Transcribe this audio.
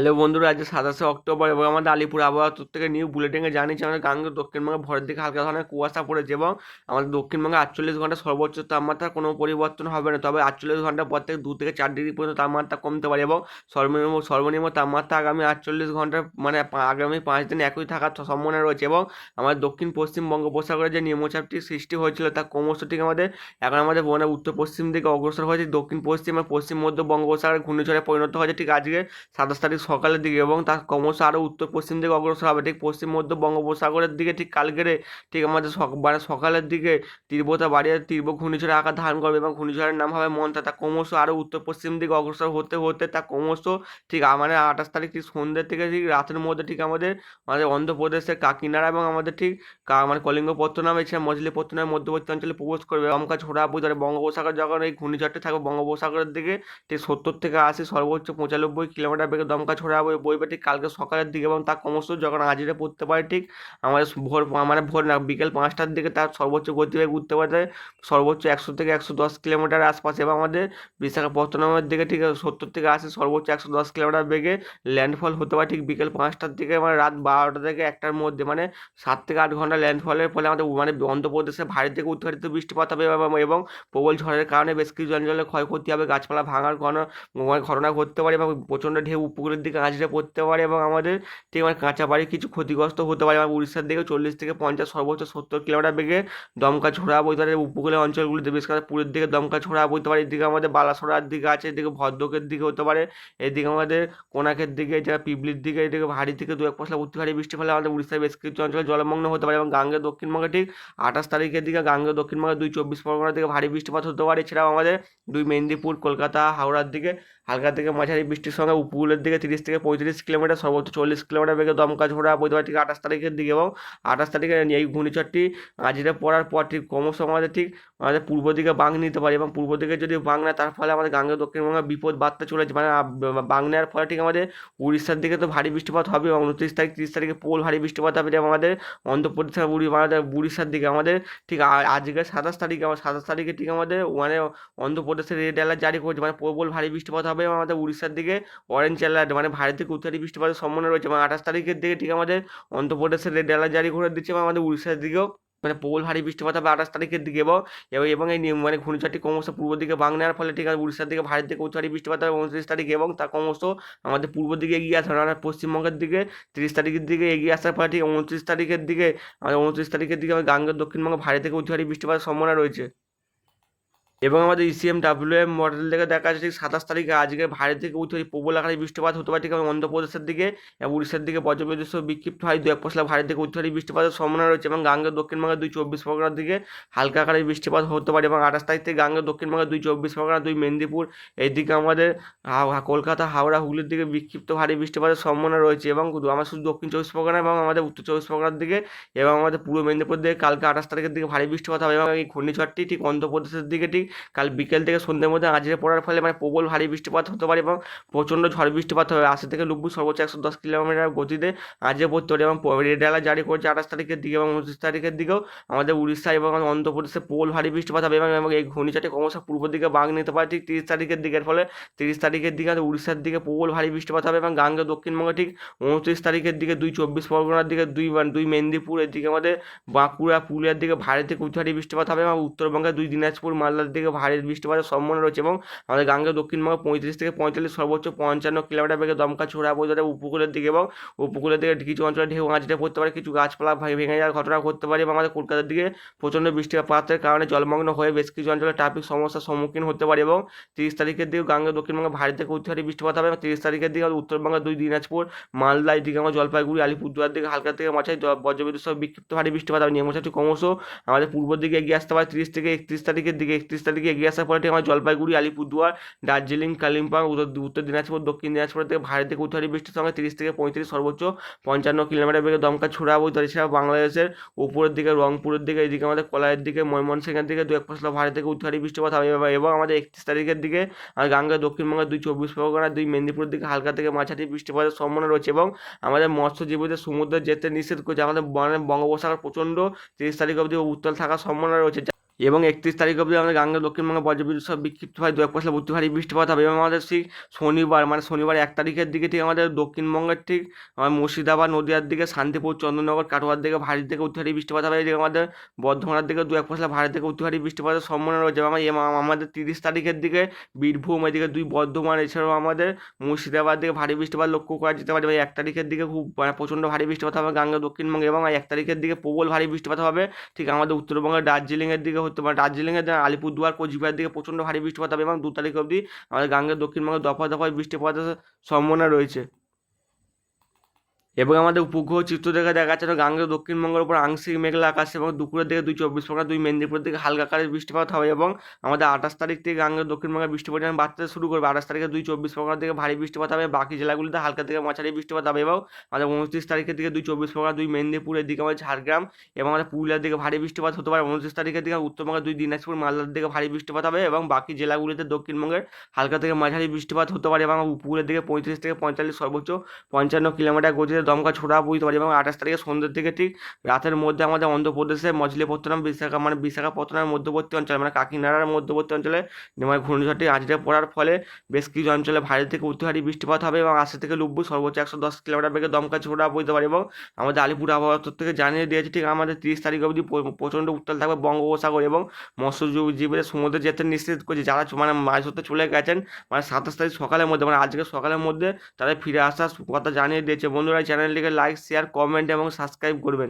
Hello বন্ধুরা, আজ সাতাশে অক্টোবর এবং আমাদের আলিপুর আবহাওয়া থেকে নিউ বুলেটিনে জানিয়েছে আমাদের গাঙ্গের দক্ষিণবঙ্গে ভোরের দিকে হালকা ধরনের কুয়াশা পড়েছে এবং আমাদের দক্ষিণবঙ্গে আটচল্লিশ ঘণ্টা সর্বোচ্চ তাপমাত্রা কোনো পরিবর্তন হবে না। তবে আটচল্লিশ ঘণ্টা পর থেকে দু থেকে চার ডিগ্রি পর্যন্ত তাপমাত্রা কমতে পারে এবং সর্বনিম্ন সর্বনিম্ন তাপমাত্রা আগামী আটচল্লিশ ঘণ্টার মানে আগামী পাঁচ দিন একই থাকার সম্ভাবনা রয়েছে এবং আমাদের দক্ষিণ পশ্চিম বঙ্গোপসাগরে যে নিম্নচাপটি সৃষ্টি হয়েছিল তা ক্রমশ ঠিক আমাদের, এখন আমাদের মানে উত্তর পশ্চিম দিকে অগ্রসর হয়েছে। দক্ষিণ পশ্চিম এবং পশ্চিম মধ্য বঙ্গোপসাগরে ঘূর্ণিঝড়ে পরিণত হয়েছে। ঠিক আজকে সাতাশ তারিখ সকালের দিকে এবং তার ক্রমশ আরও উত্তর পশ্চিম দিকে অগ্রসর হবে। ঠিক পশ্চিম মধ্য বঙ্গোপসাগরের দিকে, ঠিক কালকেরে, ঠিক আমাদের মানে সকালের দিকে তীব্রতা বাড়িয়ে তীব্র ঘূর্ণিঝড়ের আকার ধারণ করবে এবং ঘূর্ণিঝড়ের নাম হবে মন্থা। তা ক্রমশ আরও উত্তর পশ্চিম দিকে অগ্রসর হতে হতে তা ক্রমশ ঠিক আ- মানে আঠাশ তারিখ ঠিক সন্ধ্যে থেকে ঠিক রাতের মধ্যে ঠিক আমাদের আমাদের অন্ধ্রপ্রদেশের কাকিনাড়া এবং আমাদের ঠিক মানে কলিঙ্গপত্তনম এছাড়া মজলিপত্তনমের মধ্যবর্তী অঞ্চলে প্রবেশ করবে। দমকা ছোড়া বুঝারে বঙ্গোপসাগর যখন এই ঘূর্ণিঝড়টি থাকবে, বঙ্গোপসাগরের দিকে ঠিক সত্তর থেকে আশি সর্বোচ্চ পঁচানব্বই কিলোমিটার বেগে দমকা ছড়া বই বইবে ঠিক কালকে সকালের দিকে এবং তা ক্রমশ যখন আজরে পড়তে পারে, ঠিক আমাদের ভোর মানে ভোর না, বিকেল পাঁচটার দিকে তার সর্বোচ্চ গতিবেগ উঠতে পারে, সর্বোচ্চ একশো থেকে একশো দশ কিলোমিটার আশপাশে এবং আমাদের বিশাখাপত্তনমের দিকে ঠিক সত্তর থেকে আশি, সর্বোচ্চ একশো দশ কিলোমিটার বেগে ল্যান্ডফল হতে পারে, ঠিক বিকেল পাঁচটার দিকে মানে রাত বারোটা থেকে একটার মধ্যে মানে সাত থেকে আট ঘণ্টা ল্যান্ডফলের ফলে আমাদের মানে অন্ধ্রপ্রদেশে ভারী থেকে উত্তরাধিত বৃষ্টিপাত হবে এবং- প্রবল ঝড়ের কারণে বেশ কিছু অঞ্চলে ক্ষয়ক্ষতি হবে, গাছপালা ভাঙার ঘন, ঘটনা ঘটতে পারে এবং প্রচণ্ড ঢেউ উপকূলের দিকে আঁচড়ে পড়তে পারে এবং আমাদের ঠিক মানে কাঁচা বাড়ি কিছু ক্ষতিগ্রস্ত হতে পারে। এবং উড়িষ্যার দিকে চল্লিশ থেকে পঞ্চাশ সর্বোচ্চ সত্তর কিলোমিটার বেগে দমকা ছোড়া বইতে পারে উপকূলের অঞ্চলগুলিতে বেশ করে পুরের দিকে দমকা ছোড়া বইতে পারে। এদিকে আমাদের বালাসোড়ার দিকে আছে, এদিকে ভদ্রকের দিকে হতে পারে। এদিকে আমাদের কোনাকের দিকে, যা পিবলির দিকে, এদিকে ভারী থেকে দু এক পশলা অতি ভারী বৃষ্টি ফলে আমাদের উড়িষ্যার বেশ কিছু অঞ্চলে জলমগ্ন হতে পারে এবং গাঙ্গের দক্ষিণবঙ্গে ঠিক আঠাশ তারিখের দিকে গাঙ্গের দক্ষিণবঙ্গে দুই চব্বিশ পরগনার দিকে ভারী বৃষ্টিপাত হতে পারে। এছাড়াও আমাদের দুই মেদিনীপুর, কলকাতা, হাওড়ার দিকে হালকা থেকে মাঝারি বৃষ্টির সঙ্গে উপকূলের দিকে তিরিশ থেকে পঁয়ত্রিশ কিলোমিটার, সর্বোচ্চ চল্লিশ কিলোমিটার বেগে দমকা ঝোড়া পারে ঠিক আঠাশ তারিখের দিকে এবং আঠাশ তারিখে এই ঘূর্ণিঝড়টি আজরে পড়ার পর ঠিক ক্রমশ আমাদের ঠিক আমাদের পূর্ব দিকে বাং নিতে পারে এবং পূর্ব দিকে যদি বাং নেয়, তার ফলে আমাদের গাঙ্গেয় দক্ষিণবঙ্গে বিপদ বাড়তে চলেছে। মানে বাং নেওয়ার ফলে ঠিক আমাদের উড়িষ্যার দিকে তো ভারী বৃষ্টিপাত হবে এবং উনত্রিশ তারিখ, তিরিশ তারিখে পোল ভারী বৃষ্টিপাত হবে। এবং আমাদের অন্ধ্রপ্রদেশ উড়ি আমাদের উড়িষ্যার দিকে আমাদের ঠিক আজকে সাতাশ তারিখে আমার সাতাশ তারিখে ঠিক আমাদের মানে অন্ধ্রপ্রদেশের রেড অ্যালার্ট জারি করেছে। মানে প্রবল ভারী বৃষ্টিপাত হবে এবং আমাদের উড়িষ্যার দিকে অরেঞ্জ অ্যালার্ট মানে ভারী থেকে উত্তরী বৃষ্টিপাতের সম্ভাবনা রয়েছে এবং আঠাশ তারিখের দিকে ঠিক আমাদের অন্ধ্রপ্রদেশের রেড অ্যালার্ট জারি করে দিচ্ছে এবং আমাদের উড়িষ্যার দিকেও মানে প্রবল ভারী বৃষ্টিপাত হবে আঠাশ তারিখের দিকে এবং এবং এই মানে ঘূর্ণিঝড়টি ক্রমশ পূর্ব দিকে বাং নেওয়ার ফলে ঠিক আছে উড়িষ্যার দিকে ভারী থেকে উত্তরী বৃষ্টিপাত হবে উনত্রিশ তারিখে এবং তা ক্রমশ আমাদের পূর্ব দিকে এগিয়ে আসে মানে পশ্চিমবঙ্গের দিকে তিরিশ তারিখের দিকে এগিয়ে আসার ফলে ঠিক উনত্রিশ তারিখের দিকে, আমাদের উনত্রিশ তারিখের দিকে আমাদের গাঙ্গের দক্ষিণবঙ্গে ভারী থেকে উত্তরী বৃষ্টিপাতের সম্ভাবনা রয়েছে। এবং আমাদের ইসিএম ডাব্লিউ এম মডেল থেকে দেখা যাচ্ছে ঠিক সাতাশ তারিখে, আজকে ভারত থেকে উঠে প্রবল আকারে বৃষ্টিপাত হতে পারে ঠিক অন্ধ্রপ্রদেশের দিকে এবং উড়িষ্যার দিকে সহ বিক্ষিপ্ত হয়। দু এক পশলা ভারত থেকে উত্তরে বৃষ্টিপাতের সম্ভাবনা রয়েছে এবং গাঙ্গের দক্ষিণবঙ্গের দুই চব্বিশ পরগনার দিকে হালকা আকারে বৃষ্টিপাত হতে পারে এবং আঠাশ তারিখ থেকে গাঙ্গের দক্ষিণবঙ্গের দুই চব্বিশ পরগনা দুই মেদিনীপুর এইদিকে আমাদের কলকাতা, হাওড়া, হুগলির দিকে বিক্ষিপ্ত ভারী বৃষ্টিপাতের সম্ভাবনা রয়েছে এবং আমার শুধু দক্ষিণ চব্বিশ পরগনা এবং আমাদের উত্তর চব্বিশ পরগনার দিকে এবং আমাদের পূর্ব মেদিনীপুর দিকে কালকে আঠাশ তারিখের দিকে ভারী বৃষ্টিপাত হবে এবং এই ঘূর্ণিঝড়টি ঠিক অন্ধ্রপ্রদেশের দিকে ঠিক কাল বিকেল থেকে সন্ধ্যের মধ্যে আজরে পড়ার ফলে মানে প্রবল ভারী বৃষ্টিপাত হতে পারে এবং প্রচণ্ড ঝড় বৃষ্টিপাত হবে। আশি থেকে নব্বই সর্বোচ্চ একশো দশ কিলোমিটার গতিতে আজরে পড়তে পারে এবং রেড অ্যালার্ট জারি করেছে আঠাশ তারিখের দিকে এবং উনত্রিশ তারিখের দিকেও আমাদের উড়িষ্যা এবং অন্ধ্রপ্রদেশে প্রবল ভারী বৃষ্টিপাত হবে এবং এই ঘূর্ণিঝড়টি ক্রমশ পূর্ব দিকে বাঘ নিতে পারে। ঠিক তিরিশ তারিখের দিকের ফলে তিরিশ তারিখের দিকে আমাদের উড়িষ্যার দিকে প্রবল ভারী বৃষ্টিপাত হবে এবং গাঙ্গে দক্ষিণবঙ্গে ঠিক উনত্রিশ তারিখের দিকে দুই চব্বিশ পরগনার দিকে দুই দুই মেদিনীপুর এদিকে আমাদের বাঁকুড়া, পুরুলিয়ার দিকে ভারী থেকে উত্তরী বৃষ্টিপাত হবে এবং উত্তরবঙ্গে দুই দিনাজপুর, মালদার দিকে ভারী বৃষ্টিপাতের সম্ভাবনা রয়েছে এবং আমাদের গাঙ্গে দক্ষিণবঙ্গে পঁয়ত্রিশ থেকে পঁয়তাল্লিশ সর্বোচ্চ পঞ্চান্ন কিলোমিটার বেগে দমকা ছোড়া যাবে উপকূলের দিকে এবং উপকূলের দিকে কিছু অঞ্চলে ঢেউ আঁচড়ে পড়তে পারে, কিছু গাছপালা ভেঙে যাওয়ার ঘটনা ঘটতে পারে এবং আমাদের কলকাতার দিকে প্রচণ্ড বৃষ্টিপাতের কারণে জলমগ্ন হয়ে বেশ কিছু অঞ্চলে ট্রাফিক সমস্যার সম্মুখীন হতে পারে এবং তিরিশ তারিখের দিকে গাঙ্গে দক্ষিণবঙ্গে ভারী থেকে উত্তরী বৃষ্টিপাত হবে এবং তিরিশ তারিখের দিকে উত্তরবঙ্গের দুই দিনাজপুর, মালদা এদিকে আমার জলপাইগুড়ি, আলিপুরদুয়ার দিকে হালকা থেকে মাঝারি বজ্রবিদ্যুৎ সহ বিক্ষিপ্ত ভারী বৃষ্টিপাত হবে। নিম্নচাপটি ক্রমশ আমাদের পূর্ব দিকে এগিয়ে আসতে পারে তিরিশ থেকে একত্রিশ তারিখের দিকে, একত্রিশ তারিখে এগিয়ে আসার পরে আমার জলপাইগুড়ি, আলিপুরদুয়ার, দার্জিলিং, কালিম্পং, উত্তর উত্তর দিনাজপুর, দক্ষিণ দিনাজপুর থেকে ভারী থেকে উত্তরী বৃষ্টির সঙ্গে তিরিশ থেকে পঁয়ত্রিশ সর্বোচ্চ পঞ্চান্ন কিলোমিটার বেগে দমকা ছোড়া বই এছাড়া বাংলাদেশের উপরের দিকে, রংপুরের দিকে, এদিকে আমাদের কলাইয়ের দিকে, ময়মনসিংহের দিকে দু এক ফসলা ভারী থেকে উত্তরী বৃষ্টিপাত হবে এবং- আমাদের একত্রিশ তারিখের দিকে গাঙ্গা দক্ষিণবঙ্গের দুই চব্বিশ পরগনা, দুই মেদিনীপুরের দিকে হালকা থেকে মাঝারি বৃষ্টিপাতের সম্ভাবনা রয়েছে এবং আমাদের মৎস্যজীবীদের সমুদ্রে যেতে নিষেধ করছে। আমাদের বঙ্গোপসাগর প্রচণ্ড, তিরিশ তারিখ অবধি উত্তাল থাকার সম্ভাবনা রয়েছে। এবং একত্রিশ তারিখ অবধি আমাদের গাঙ্গেয় দক্ষিণবঙ্গে বজ্রবিদ্যুৎ সহ বিক্ষিপ্ত হয় দু এক পয়সা বুদ্ধি ভারী বৃষ্টিপাত হবে। এবং আমাদের ঠিক শনিবার মানে শনিবার এক তারিখের দিকে ঠিক আমাদের দক্ষিণবঙ্গের ঠিক আমার মুর্শিদাবাদ, নদিয়ার দিকে, শান্তিপুর চন্দননগর কাটোয়ার দিকে ভারী থেকে অতি ভারী বৃষ্টিপাত হবে। এদিকে আমাদের বর্ধমানের দিকে দু এক পয়সা ভারী থেকে অতি ভারী বৃষ্টিপাতের সম্ভাবনা রয়েছে। এবং আমাদের তিরিশ তারিখের দিকে বীরভূম, এদিকে দুই বর্ধমান, এছাড়াও আমাদের মুর্শিদাবাদ দিকে ভারী বৃষ্টিপাত লক্ষ্য করা যেতে পারে। এবং এক তারিখের দিকে খুব মানে প্রচণ্ড ভারী বৃষ্টিপাত হবে গাঙ্গেয় দক্ষিণবঙ্গে। এবং এক তারিখের দিকে প্রবল ভারী বৃষ্টিপাত হবে, ঠিক আমাদের উত্তরবঙ্গের দার্জিলিংয়ের দিকে হতে পারে দার্জিলিংয়ের দিকে আলিপুরদুয়ার, কোচবিহার দিকে প্রচণ্ড ভারী বৃষ্টিপাত হবে এবং দু তারিখ অবধি আমাদের গাঙ্গেয় দক্ষিণবঙ্গে দফায় দফায় বৃষ্টিপাতের সম্ভাবনা রয়েছে। এবং আমাদের উপগ্রহ চিত্র দেখে দেখা যাচ্ছে গাঙ্গেয় দক্ষিণবঙ্গের উপর আংশিক মেঘলা আকাশ এবং দুপুরের দিকে দুই চব্বিশ পরগনা, দুই মেদিনীপুরের দিকে হালকা আকারের বৃষ্টিপাত হবে এবং আমাদের আঠাশ তারিখ থেকে গাঙ্গেয় দক্ষিণবঙ্গের বৃষ্টি পরিমাণ বাড়তে শুরু করবে। আঠাশ তারিখে দুই চব্বিশ পরগনার দিকে ভারী বৃষ্টিপাত হবে, বাকি জেলাগুলিতে হালকা থেকে মাঝারি বৃষ্টিপাত হবে এবং আমাদের উনত্রিশ তারিখের দিকে দুই চব্বিশ পরগনা, দুই মেদিনীপুরের দিকে আমাদের ঝাড়গ্রাম এবং আমাদের পুরুলিয়ার দিকে ভারী বৃষ্টিপাত হতে পারে। উনত্রিশ তারিখের দিকে উত্তরবঙ্গের দুই দিনাজপুর, মালদার দিকে ভারী বৃষ্টিপাত হবে এবং বাকি জেলাগুলিতে দক্ষিণবঙ্গের হালকা থেকে মাঝারি বৃষ্টিপাত হতে পারে এবং উপকূলের দিকে পঁয়ত্রিশ থেকে পঁয়তাল্লিশ সর্বোচ্চ পঞ্চান্ন কিলোমিটার গতিতে দমকা ছোড়া বুঝতে পারে এবং আঠাশ তারিখে সন্ধ্যের দিকে ঠিক রাতের মধ্যে আমাদের অন্ধ্রপ্রদেশের মজলিপত্তনম বিশাখা মানে বিশাখাপত্তনমের মধ্যবর্তী অঞ্চলে মানে কাকিনাড়ার মধ্যবর্তী অঞ্চলে মানে ঘূর্ণিঝড়টি আজকে পড়ার ফলে বেশ কিছু অঞ্চলে ভারী থেকে ভারী বৃষ্টিপাত হবে এবং আশি থেকে নব্বই সর্বোচ্চ একশো দশ কিলোমিটার বেগে দমকা ছোড়া বুঝতে পারে এবং আমাদের আলিপুর আবহাওয়া দপ্তর থেকে জানিয়ে দিয়েছে ঠিক আমাদের তিরিশ তারিখ অবধি প্রচণ্ড উত্তাল থাকবে বঙ্গোপসাগর এবং মৎস্যজীবীদের সমুদ্রে যেতে নিশ্চিত করছে। যারা মানে মাছ ধরতে চলে গেছেন মানে সাতাশ তারিখ সকালের মধ্যে মানে আজকে সকালের মধ্যে তাদের ফিরে আসার কথা জানিয়ে দিয়েছে। বন্ধুরা চ্যানেলটিকে লাইক শেয়ার কমেন্ট এবং সাবস্ক্রাইব করবেন।